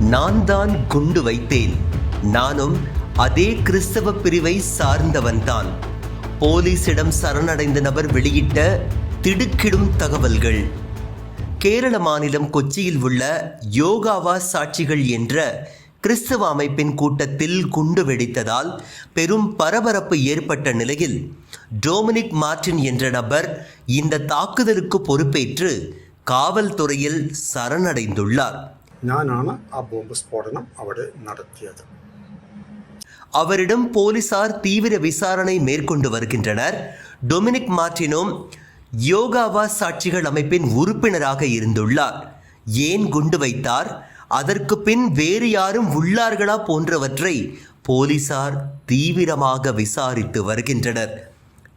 நான் தான் குண்டு வைத்தேன். நானும் அதே கிறிஸ்தவ பிரிவை சார்ந்தவன்தான். போலீசிடம் சரணடைந்த நபர் வெளியிட்ட திடுக்கிடும் தகவல்கள். கேரள மாநிலம் கொச்சியில் உள்ள யோகாவா சாட்சிகள் என்ற கிறிஸ்தவ அமைப்பின் கூட்டத்தில் குண்டு வெடித்ததால் பெரும் பரபரப்பு ஏற்பட்ட நிலையில் டொமினிக் மார்டின் என்ற நபர் இந்த தாக்குதலுக்கு பொறுப்பேற்று காவல்துறையில் சரணடைந்துள்ளார். ഞാനാണ് ആ ബോംബ് സ്ഫോടനം അവിടെ നടത്തിയത് அவரிடம் போலீசார் தீவிர விசாரணை மேற்கொண்டு வருகின்றனர் டொமினிக் மார்டினும் யோகாவா சாட்சிகள் அமைப்பின் உறுப்பினராக இருந்துள்ளார் ஏன் குண்டு வைத்தார் அதற்கு பின் வேறு யாரும் உள்ளார்களா போன்றவற்றை போலீசார் தீவிரமாக விசாரித்து வருகின்றனர்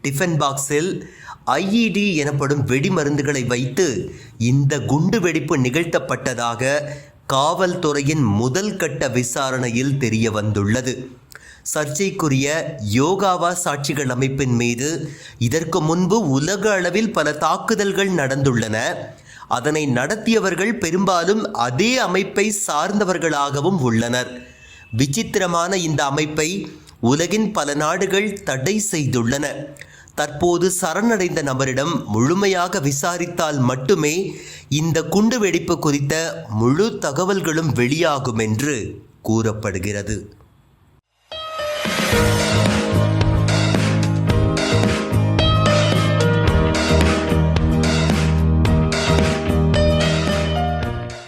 டிஃபன் பாக்ஸில் ஐஇடி எனப்படும் வெடிமருந்துகளை வைத்து இந்த குண்டு வெடிப்பு நிகழ்த்தப்பட்டதாக காவல்துறையின் முதல் கட்ட விசாரணையில் தெரிய வந்துள்ளது சர்ச்சைக்குரிய யோகாவா சாட்சிகள் அமைப்பின் மீது இதற்கு முன்பு உலக அளவில் பல தாக்குதல்கள் நடந்துள்ளன. அதனை நடத்தியவர்கள் பெரும்பாலும் அதே அமைப்பை சார்ந்தவர்களாகவும் உள்ளனர். விசித்திரமான இந்த அமைப்பை உலகின் பல நாடுகள் தடை செய்துள்ளன. தற்போது சரணடைந்த நபரிடம் முழுமையாக விசாரித்தால் மட்டுமே இந்த குண்டுவெடிப்பு குறித்த முழு தகவல்களும் வெளியாகும் என்று கூறப்படுகிறது.